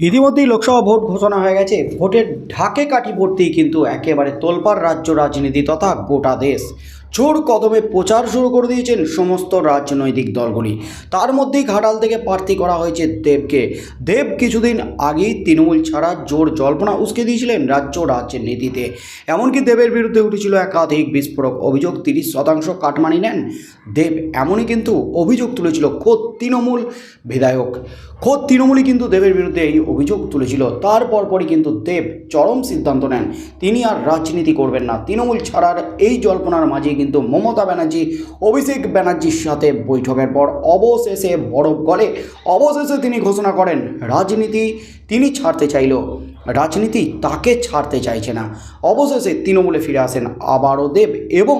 ইতিমধ্যেই লোকসভা ভোট ঘোষণা হয়ে গেছে। ভোটের ঢাকে কাঠি পড়তেই কিন্তু একেবারে তোলপাড় রাজ্য রাজনীতি তথা গোটা দেশ। জোর কদমে প্রচার শুরু করে দিয়েছেন সমস্ত রাজনৈতিক দলগুলি। তার মধ্যেই ঘাটাল থেকে প্রার্থী করা হয়েছে দেবকে। দেব কিছুদিন আগেই তৃণমূল ছাড়া জোর জল্পনা উসকে দিয়েছিলেন রাজ্য রাজনীতিতে এমনকি দেবের বিরুদ্ধে উঠেছিল একাধিক বিস্ফোরক অভিযোগ, তিরিশ শতাংশ কাটমানি নেন। দেব এমনই কিন্তু অভিযোগ তুলেছিল খোদ তৃণমূল বিধায়ক। খোদ তৃণমূলই কিন্তু দেবের বিরুদ্ধে এই অভিযোগ তুলেছিল। তার পরপরই কিন্তু দেব চরম সিদ্ধান্ত নেন। তিনি আর রাজনীতি করবেন না। তৃণমূল ছাড়ার এই জল্পনার মাঝে কিন্তু মমতা ব্যানার্জি, অভিষেক ব্যানার্জির সাথে বৈঠকের পর অবশেষে বরফ গলে, অবশেষে তিনি ঘোষণা করেন, রাজনীতি তিনি ছাড়তে চাইল, রাজনীতি তাকে ছাড়তে চাইছে না। অবশেষে তৃণমূলে ফিরে আসেন আবারও দেব এবং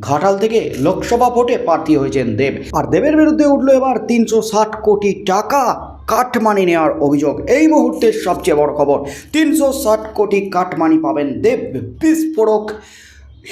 ঘাটাল থেকে লোকসভা ভোটে প্রার্থী হয়েছেন দেব। আর দেবের বিরুদ্ধে উঠল এবার তিনশো ষাট কোটি টাকা কাটমানি নেওয়ার অভিযোগ। এই মুহূর্তের সবচেয়ে বড় খবর, তিনশো ষাট কোটি কাটমানি পাবেন দেব। বিস্ফোরক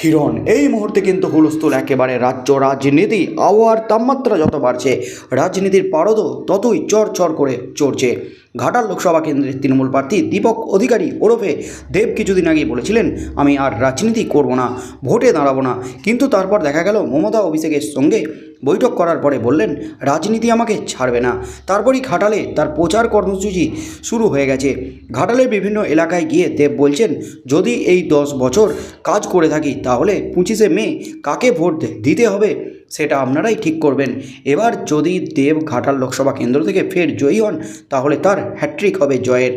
হিরণ, এই মুহূর্তে কিন্তু হুলস্থুল একেবারে রাজ্য, রাজনীতি, আবহাওয়ার তাপমাত্রা যত বাড়ছে, রাজনীতির পারদ ততই চর করে চড়ছে। ঘাটাল লোকসভা কেন্দ্রের তৃণমূল প্রার্থী দীপক অধিকারী ওরফে দেব কিছুদিন আগেই বলেছিলেন, আমি আর রাজনীতি করব না, ভোটে দাঁড়াবো না। কিন্তু তারপর দেখা গেল মমতা অভিষেকের সঙ্গে বৈঠক করার পরে বললেন, রাজনীতি আমাকে ছাড়বে না। তারপরই ঘাটালে তার প্রচার কর্মসূচি শুরু হয়ে গেছে। ঘাটালের বিভিন্ন এলাকায় গিয়ে দেব বলছেন, যদি এই দশ বছর কাজ করে থাকি, তাহলে পঁচিশে মে কাকে ভোট দিতে হবে সেটা আপনারাই ঠিক করবেন। এবার যদি দেব ঘাটাল লোকসভা কেন্দ্র থেকে ফের জয়ী হন, তাহলে তার হ্যাট্রিক হবে জয়ের।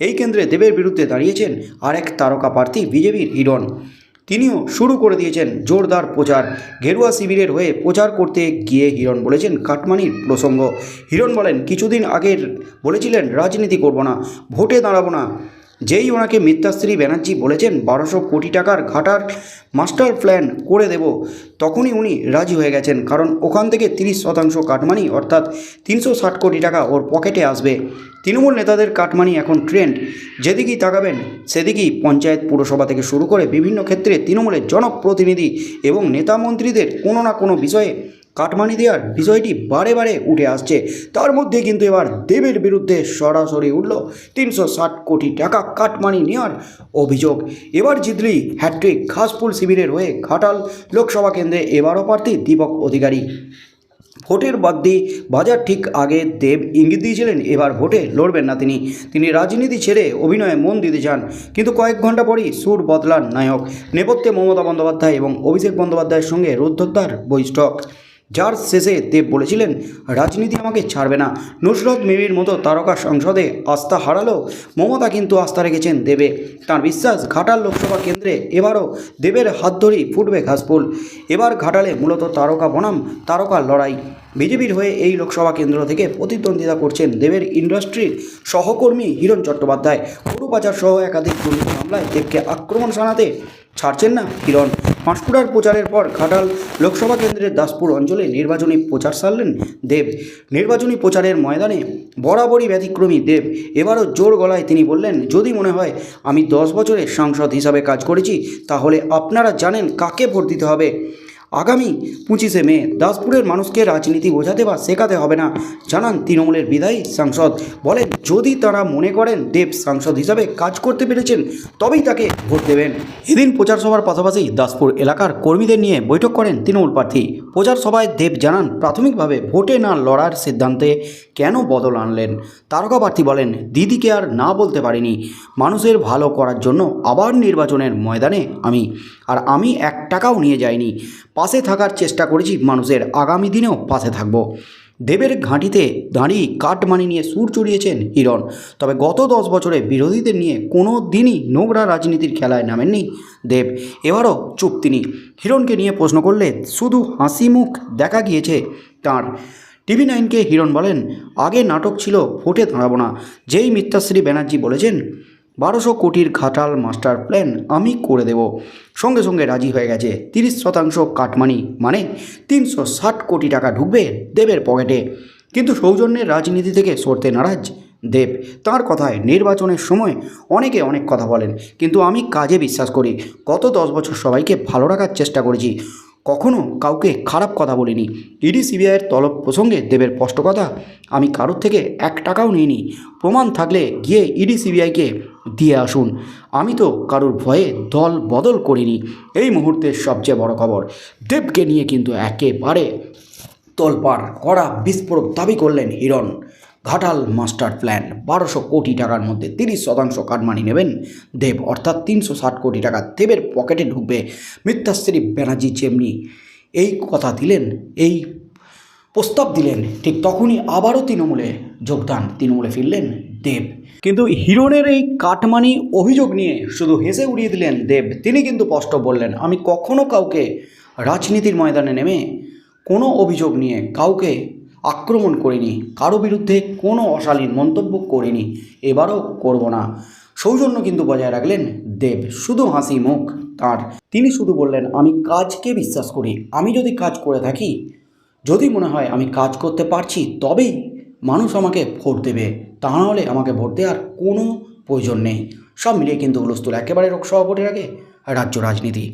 এই কেন্দ্রে দেবের বিরুদ্ধে দাঁড়িয়েছেন আরেক তারকা প্রার্থী বিজেপির হিরণ। তিনিও শুরু করে দিয়েছেন জোরদার প্রচার। গেরুয়া শিবিরের হয়ে প্রচার করতে গিয়ে হিরণ বলেছেন, কাটমানির প্রসঙ্গ। হিরণ বলেন, কিছুদিন আগের বলেছিলেন, রাজনীতি করব না, ভোটে দাঁড়াবো না। যেই ওনাকে মিথ্যাশ্রী ব্যানার্জি বলেছেন, বারোশো কোটি টাকার ঘাটার মাস্টার প্ল্যান করে দেব, তখনই উনি রাজি হয়ে গেছেন, কারণ ওখান থেকে তিরিশ শতাংশ কাটমানি, অর্থাৎ তিনশো ষাট কোটি টাকা ওর পকেটে আসবে। তৃণমূল নেতাদের কাটমানি এখন ট্রেন্ড, যেদিকেই তাকাবেন, সেদিকেই পঞ্চায়েত পুরসভা থেকে শুরু করে বিভিন্ন ক্ষেত্রে তৃণমূলের জনপ্রতিনিধি এবং নেতা মন্ত্রীদের কোনো না কোনো বিষয়ে কাটমানি দেওয়ার বিষয়টি বারে বারে উঠে আসছে। তার মধ্যে কিন্তু এবার দেবের বিরুদ্ধে সরাসরি উঠল তিনশো ষাট কোটি টাকা কাটমানি নেওয়ার অভিযোগ। এবার জিতলি হ্যাট্রিক ঘাসফুল শিবিরের হয়ে ঘাটাল লোকসভা কেন্দ্রে এবারও প্রার্থী দীপক অধিকারী। ভোটের বাগদি বাজার ঠিক আগে দেব ইঙ্গিত দিয়েছিলেন, এবার ভোটে লড়বেন না তিনি। তিনি রাজনীতি ছেড়ে অভিনয়ে মন দিতে চান, কিন্তু কয়েক ঘণ্টা পরই সুর বদলান নায়ক। নেপথ্যে মমতা বন্দ্যোপাধ্যায় এবং অভিষেক বন্দ্যোপাধ্যায়ের সঙ্গে রুদ্ধদ্বার বৈঠক। যার শেষে দেব বলেছিলেন, রাজনীতি আমাকে ছাড়বে না। নুসরত মিমির মতো তারকা সংসদে আস্থা হারালো মমতা কিন্তু আস্থা রেখেছেন দেবে। তার বিশ্বাস ঘাটাল লোকসভা কেন্দ্রে এবারও দেবের হাত ধরেই ফুটবে ঘাসফুল। এবার ঘাটালে মূলত তারকা বনাম, তারকা লড়াই। বিজেপির হয়ে এই লোকসভা কেন্দ্র থেকে প্রতিদ্বন্দ্বিতা করছেন দেবের ইন্ডাস্ট্রির সহকর্মী হিরণ চট্টোপাধ্যায়। গরু পাচার সহ একাধিক দুর্নীতি মামলায় দেবকে আক্রমণ শানাতে ছাড়ছেন না হিরণ। পাঁশকুড়ার প্রচারের পর ঘাটাল লোকসভা কেন্দ্রের দাসপুর অঞ্চলে নির্বাচনী প্রচার সারলেন দেব। নির্বাচনী প্রচারের ময়দানে বরাবরই ব্যতিক্রমী দেব। এবারও জোর গলায় তিনি বললেন, যদি মনে হয় আমি দশ বছরে সাংসদ হিসাবে কাজ করেছি, তাহলে আপনারা জানেন কাকে ভোট দিতে হবে। আগামী পঁচিশে মে দাসপুরের মানুষকে রাজনীতি বোঝাতে বা শেখাতে হবে না। জানান তৃণমূলের বিদায়ী সাংসদ। বলেন, যদি তারা মনে করেন দেব সাংসদ হিসাবে কাজ করতে পেরেছেন, তবেই তাকে ভোট দেবেন। এদিন প্রচার সভার পাশাপাশি দাসপুর এলাকার কর্মীদের নিয়ে বৈঠক করেন তৃণমূল প্রার্থী। প্রচার সভায় দেব জানান, প্রাথমিকভাবে ভোটে না লড়ার সিদ্ধান্তে কেন বদল আনলেন? তারকা প্রার্থী বলেন, দিদিকে আর না বলতে পারিনি। মানুষের ভালো করার জন্য আবার নির্বাচনের ময়দানে আমি, আর আমি এক টাকাও নিয়ে যাইনি। পাশে থাকার চেষ্টা করেছি মানুষের। আগামী দিনেও পাশে থাকব। দেবের ঘাঁটিতে দাঁড়িয়ে কাটমানি নিয়ে সুর চড়িয়েছেন হিরণ। তবে গত দশ বছরে বিরোধীদের নিয়ে কোনো দিনই নোংরা রাজনীতির খেলায় নামেননি দেব। এবারও চুপ তিনি। হিরণকে নিয়ে প্রশ্ন করলে শুধু হাসি মুখ দেখা গিয়েছে তাঁর। টিভি নাইনকে হিরণ বলেন, আগে নাটক ছিল, ভোটে দাঁড়াবো না। যেই মিথ্যাশ্রী ব্যানার্জি বলেছেন বারোশো কোটির ঘাটাল মাস্টার প্ল্যান আমি করে দেব। সঙ্গে সঙ্গে রাজি হয়ে গেছে তিরিশ শতাংশ কাটমানি মানে তিনশো ষাট কোটি টাকা ঢুকবে দেবের পকেটে। কিন্তু সৌজন্যের রাজনীতি থেকে সরতে নারাজ দেব। তার কথায় নির্বাচনের সময় অনেকে অনেক কথা বলেন, কিন্তু আমি কাজে বিশ্বাস করি, গত দশ বছর সবাইকে ভালো রাখার চেষ্টা করেছি। কখনো কাউকে খারাপ কথা বলিনি। ইডি, সিবিআইয়ের তলব প্রসঙ্গে দেবের স্পষ্ট কথা আমি কারোর থেকে এক টাকাও নিইনি। প্রমাণ থাকলে গিয়ে ইডি, সিবিআইকে দিয়ে আসুন। আমি তো কারোর ভয়ে দল বদল করিনি। এই মুহূর্তের সবচেয়ে বড় খবর, দেবকে নিয়ে কিন্তু একেবারে তোলপাড় কড়া বিস্ফোরক দাবি করলেন হিরণ। ঘাটাল মাস্টার প্ল্যান, বারোশো কোটি টাকার মধ্যে তিরিশ শতাংশ কাটমানি নেবেন দেব, অর্থাৎ তিনশো ষাট কোটি টাকা দেবের পকেটে ঢুকবে মিথ্যাশ্রী ব্যানার্জি যেমনি। এই কথা দিলেন, এই প্রস্তাব দিলেন, ঠিক তখনই আবারও তৃণমূলে যোগদান। তৃণমূলে ফিরলেন দেব। কিন্তু হিরণের এই কাটমানি অভিযোগ নিয়ে শুধু হেসে উড়িয়ে দিলেন দেব। তিনি কিন্তু স্পষ্ট বললেন, আমি কখনো কাউকে রাজনীতির ময়দানে নেমে কোনো অভিযোগ নিয়ে কাউকে আক্রমণ করিনি। কারও বিরুদ্ধে কোনো অশালীন মন্তব্য করিনি। এবারও করব না। সৌজন্য কিন্তু বজায় রাখলেন দেব। শুধু হাসি মুখ তার। তিনি শুধু বললেন, আমি কাজকে বিশ্বাস করি। আমি যদি কাজ করে থাকি, যদি মনে হয় আমি কাজ করতে পারছি, তবেই মানুষ আমাকে ভোট দেবে। তা নাহলে আমাকে ভোট দেওয়ার কোনো প্রয়োজন নেই। সব মিলিয়ে কিন্তু হুলস্থুল একেবারে রোগ সভাপতির আগে রাজ্য রাজনীতি।